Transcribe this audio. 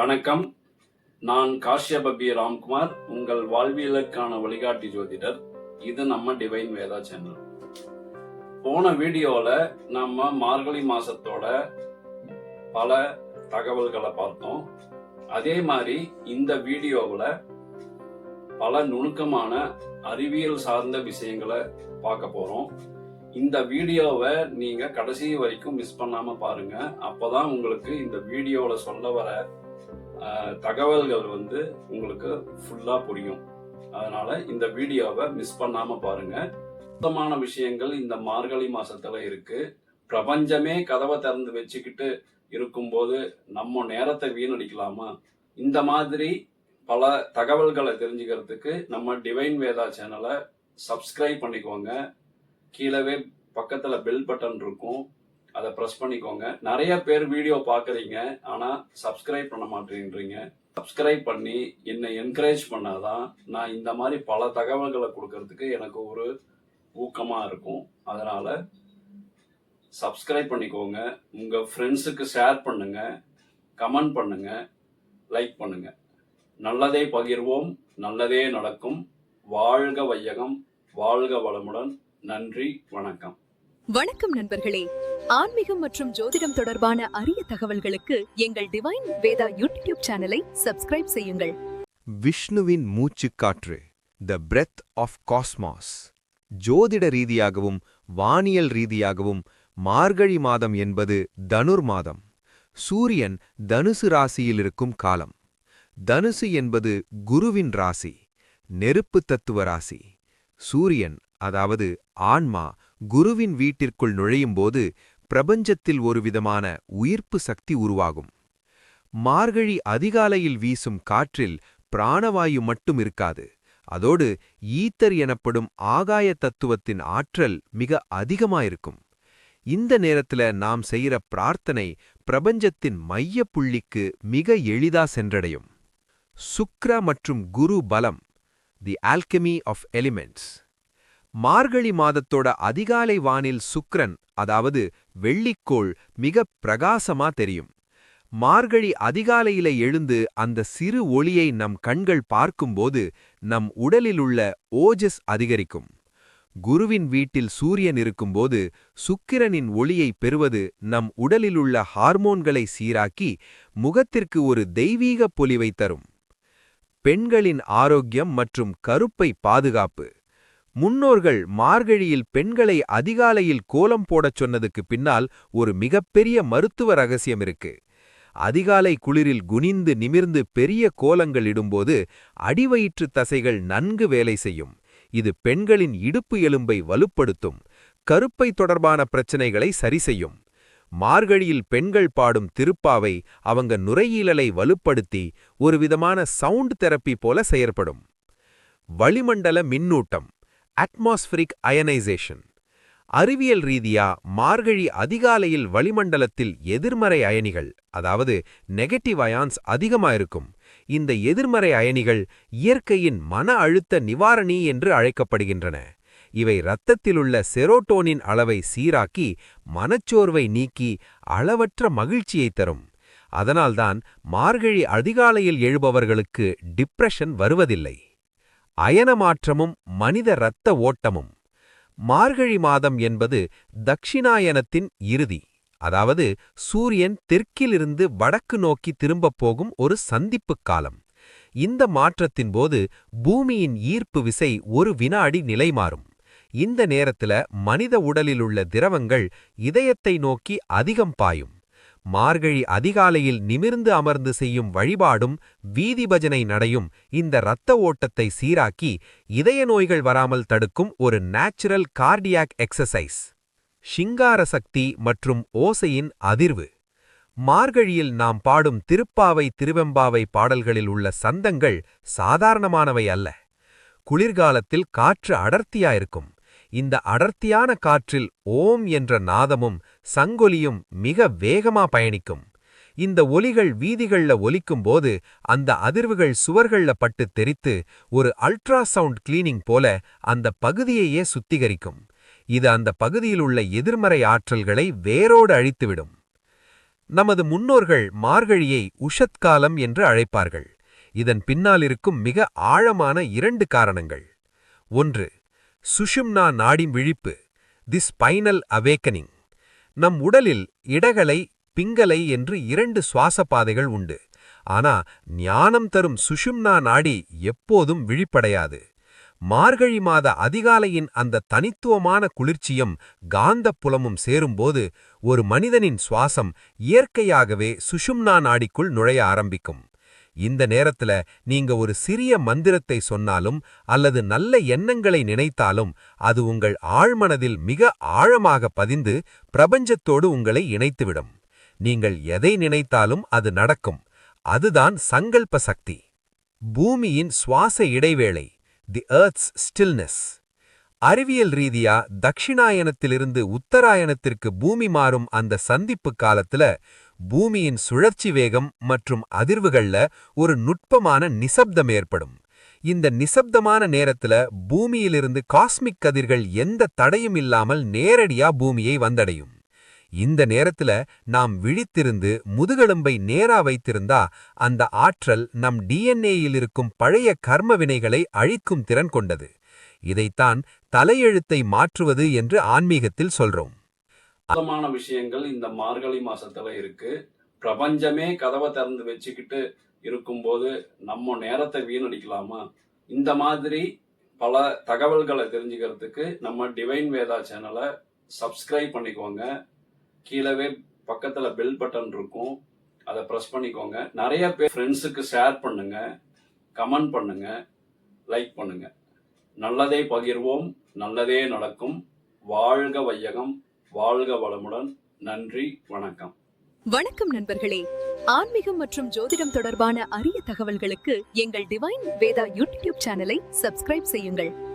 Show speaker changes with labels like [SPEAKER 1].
[SPEAKER 1] வணக்கம். நான் காஷ்யப பி ராம்குமார் உங்கள் வாழ்வியலுக்கான வழிகாட்டி ஜோதிடர். இது நம்ம டிவைன் வேதா சேனல் போன வீடியோவில் நம்ம மார்கழி மாசத்தோட பல தகவல்களை பார்த்தோம். அதே மாதிரி இந்த வீடியோவில் பல நுணுக்கமான அறிவியல் சார்ந்த விஷயங்களை பார்க்க போறோம். இந்த வீடியோவை நீங்க கடைசி வரைக்கும் மிஸ் பண்ணாம பாருங்க. அப்பதான் உங்களுக்கு இந்த வீடியோல சொல்ல வர தகவல்கள் வந்து உங்களுக்கு ஃபுல்லாக புரியும். அதனால இந்த வீடியோவை மிஸ் பண்ணாமல் பாருங்க. சுத்தமான விஷயங்கள் இந்த மார்கழி மாசத்துல இருக்கு. பிரபஞ்சமே கதவை திறந்து வச்சுக்கிட்டு இருக்கும்போது நம்ம நேரத்தை வீணடிக்கலாமா? இந்த மாதிரி பல தகவல்களை தெரிஞ்சுக்கிறதுக்கு நம்ம டிவைன் வேதா சேனலை சப்ஸ்கிரைப் பண்ணிக்கோங்க. கீழவே பக்கத்தில் பெல் பட்டன் இருக்கும். அதை ப்ரெஸ் பண்ணிக்கோங்க. நிறைய பேர் வீடியோ பார்க்குறீங்க ஆனால் சப்ஸ்கிரைப் பண்ண மாட்டேன்றீங்க. சப்ஸ்கிரைப் பண்ணி என்னை என்கரேஜ் பண்ணாதான் நான் இந்த மாதிரி பல தகவல்களை கொடுக்கறதுக்கு எனக்கு ஒரு ஊக்கமாக இருக்கும். அதனால் சப்ஸ்கிரைப் பண்ணிக்கோங்க. உங்கள் ஃப்ரெண்ட்ஸுக்கு ஷேர் பண்ணுங்க கமெண்ட் பண்ணுங்க லைக் பண்ணுங்க. நல்லதே பகிர்வோம் நல்லதே நடக்கும். வாழ்க வையகம் வாழ்க வளமுடன். நன்றி வணக்கம்.
[SPEAKER 2] வணக்கம் நண்பர்களே. ஆன்மீகம் மற்றும் ஜோதிடம் தொடர்பான அரிய தகவல்களுக்கு எங்கள் டிவைன் வேதா யூடியூப் சேனலை சப்ஸ்கிரைப் செய்யுங்கள்.
[SPEAKER 3] விஷ்ணுவின் மூச்சுக்காற்று த பிரெத் ஆஃப் காஸ்மாஸ் ஜோதிட ரீதியாகவும் வானியல் ரீதியாகவும் மார்கழி மாதம் என்பது தனுர் மாதம் சூரியன் தனுசு ராசியில் இருக்கும் காலம். தனுசு என்பது குருவின் ராசி நெருப்பு தத்துவ ராசி சூரியன் அதாவது ஆன்மா குருவின் வீட்டிற்குள் நுழையும்போது பிரபஞ்சத்தில் ஒருவிதமான உயிர்ப்பு சக்தி உருவாகும். மார்கழி அதிகாலையில் வீசும் காற்றில் பிராணவாயு மட்டும் இருக்காது. அதோடு ஈத்தர் எனப்படும் ஆகாய தத்துவத்தின் ஆற்றல் மிக அதிகமாயிருக்கும். இந்த நேரத்துல நாம் செய்யற பிரார்த்தனை பிரபஞ்சத்தின் மைய புள்ளிக்கு மிக எளிதா சென்றடையும். சுக்ர மற்றும் குரு பலம் the alchemy of elements Margazhi மாதத்தோட அதிகாலை வானில் சுக்ரன் அதாவது வெள்ளிக்கோள் மிக பிரகாசமா தெரியும். மார்கழி அதிகாலையில எழுந்து அந்த சிறு ஒளியை நம் கண்கள் பார்க்கும்போது நம் உடலிலுள்ள ஓஜஸ் அதிகரிக்கும். குருவின் வீட்டில் சூரியன் இருக்கும்போது சுக்கிரனின் ஒளியை பெறுவது நம் உடலிலுள்ள ஹார்மோன்களை சீராக்கி முகத்திற்கு ஒரு தெய்வீக பொலிவை தரும். பெண்களின் ஆரோக்கியம் மற்றும் கருப்பை பாதுகாப்பு. முன்னோர்கள் மார்கழியில் பெண்களை அதிகாலையில் கோலம் போடச் சொன்னதுக்கு பின்னால் ஒரு மிகப்பெரிய மருத்துவ ரகசியம் இருக்கு. அதிகாலை குளிரில் குனிந்து நிமிர்ந்து பெரிய கோலங்கள் இடும்போது அடிவயிற்று தசைகள் நன்கு வேலை செய்யும். இது பெண்களின் இடுப்பு எலும்பை வலுப்படுத்தும் கருப்பை தொடர்பான பிரச்சனைகளை சரி செய்யும். மார்கழியில் பெண்கள் பாடும் திருப்பாவை அவங்க நுரையீழலை வலுப்படுத்தி ஒரு விதமான சவுண்ட் தெரப்பி போல செயற்படும். வளிமண்டல மின்னூட்டம். Atmospheric ionisation. அறிவியல் ரீதியா மார்கழி அதிகாலையில் வளிமண்டலத்தில் எதிர்மறை அயனிகள் அதாவது நெகட்டிவ் அயான்ஸ் அதிகமாயிருக்கும். இந்த எதிர்மறை அயனிகள் இயற்கையின் மன அழுத்த நிவாரணி என்று அழைக்கப்படுகின்றன. இவை இரத்தத்திலுள்ள செரோட்டோனின் அளவை சீராக்கி மனச்சோர்வை நீக்கி அளவற்ற மகிழ்ச்சியை தரும். அதனால்தான் மார்கழி அதிகாலையில் எழுபவர்களுக்கு டிப்ரெஷன் வருவதில்லை. அயனமாற்றமும் மனித இரத்த ஓட்டமும். மார்கழி மாதம் என்பது தக்ஷிணாயனத்தின் இறுதி. அதாவது சூரியன் தெற்கிலிருந்து வடக்கு நோக்கி திரும்பப் போகும் ஒரு சந்திப்புக் காலம். இந்த மாற்றத்தின் போது பூமியின் ஈர்ப்பு விசை ஒரு வினாடி நிலைமாறும். இந்த நேரத்துல மனித உடலிலுள்ள திரவங்கள் இதயத்தை நோக்கி அதிகம் பாயும். மார்கழி அதிகாலையில் நிமிர்ந்து அமர்ந்து செய்யும் வழிபாடும் வீதி பஜனை நடையும் இந்த இரத்த ஓட்டத்தை சீராக்கி இதய நோய்கள் வராமல் தடுக்கும் ஒரு நேச்சுரல் கார்டியாக் எக்ஸசைஸ். ஷிங்கார சக்தி மற்றும் ஓசையின் அதிர்வு. மார்கழியில் நாம் பாடும் திருப்பாவை திருவெம்பாவை பாடல்களில் உள்ள சந்தங்கள் சாதாரணமானவை அல்ல. குளிர்காலத்தில் காற்று அடர்த்தியாயிருக்கும். இந்த அடர்த்தியான காற்றில் ஓம் என்ற நாதமும் சங்கொலியும் மிக வேகமா பயணிக்கும். இந்த ஒலிகள் வீதிகள்ல ஒலிக்கும்போது அந்த அதிர்வுகள் சுவர்கள்ல பட்டு தெரித்து ஒரு அல்ட்ராசவுண்ட் கிளீனிங் போல அந்த பகுதியையே சுத்திகரிக்கும். இது அந்த பகுதியில் உள்ள எதிர்மறை ஆற்றல்களை வேரோடு அழித்துவிடும். நமது முன்னோர்கள் மார்கழியை உஷத்காலம் என்று அழைப்பார்கள். இதன் பின்னால் இருக்கும் மிக ஆழமான இரண்டு காரணங்கள். ஒன்று சுஷும்னா நாடி விழிப்பு தி ஸ்பைனல் அவேக்கனிங் நம் உடலில் இடகலை பிங்கலை என்று இரண்டு சுவாச பாதைகள் உண்டு. ஆனா ஞானம் தரும் சுஷும்னா நாடி எப்போதும் விழிப்படையாது. மார்கழி மாத அதிகாலையின் அந்த தனித்துவமான குளிர்ச்சியும் காந்தப் புலமும் சேரும்போது ஒரு மனிதனின் சுவாசம் இயற்கையாகவே சுஷும்னா நாடிக்குள் நுழைய ஆரம்பிக்கும். இந்த நேரத்துல நீங்க ஒரு சிறிய மந்திரத்தை சொன்னாலும் அல்லது நல்ல எண்ணங்களை நினைத்தாலும் அது உங்கள் ஆழ்மனதில் மிக ஆழமாக பதிந்து பிரபஞ்சத்தோடு உங்களை இணைத்துவிடும். நீங்கள் எதை நினைத்தாலும் அது நடக்கும். அதுதான் சங்கல்ப சக்தி. பூமியின் சுவாச இடைவேளை தி ஏர்த்ஸ் ஸ்டில்னஸ் அறிவியல் ரீதியா தக்ஷிணாயனத்திலிருந்து உத்தராயணத்திற்கு பூமி மாறும் அந்த சந்திப்பு காலத்துல பூமியின் சுழற்சி வேகம் மற்றும் அதிர்வுகள்ல ஒரு நுட்பமான நிசப்தம் ஏற்படும். இந்த நிசப்தமான நேரத்துல பூமியிலிருந்து காஸ்மிக் கதிர்கள் எந்த தடையும் இல்லாமல் நேரடியா பூமியை வந்தடையும். இந்த நேரத்துல நாம் விழித்திருந்து முதுகெலும்பை நேரா வைத்திருந்தா அந்த ஆற்றல் நம் டிஎன்ஏயில் இருக்கும் பழைய கர்ம வினைகளை அழிக்கும் திறன் கொண்டது. இதைத்தான் தலையெழுத்தை மாற்றுவது என்று ஆன்மீகத்தில் சொல்றோம்.
[SPEAKER 1] அற்புதமான விஷயங்கள் இந்த மார்கழி மாசத்துல இருக்கு. பிரபஞ்சமே கதவை திறந்து வச்சுக்கிட்டு இருக்கும்போது நம்ம நேரத்தை வீணடிக்கலாமா? இந்த மாதிரி பல தகவல்களை தெரிஞ்சுக்கிறதுக்கு நம்ம டிவைன் வேதா சேனலை சப்ஸ்கிரைப் பண்ணிக்கோங்க. கீழவே பக்கத்தில் பெல் பட்டன் இருக்கும். அதை ப்ரெஸ் பண்ணிக்கோங்க. நிறைய பேர் ஃப்ரெண்ட்ஸுக்கு ஷேர் பண்ணுங்க. கமெண்ட் பண்ணுங்க. லைக் பண்ணுங்க. நல்லதே பகிர்வோம். நல்லதே நடக்கும். வாழ்க வையகம். வாழ்க வளமுடன். நன்றி வணக்கம்.
[SPEAKER 2] வணக்கம் நண்பர்களே. ஆன்மீகம் மற்றும் ஜோதிடம் தொடர்பான அரிய தகவல்களுக்கு எங்கள் டிவைன் வேதா யூடியூப் சேனலை சப்ஸ்கிரைப் செய்யுங்கள்.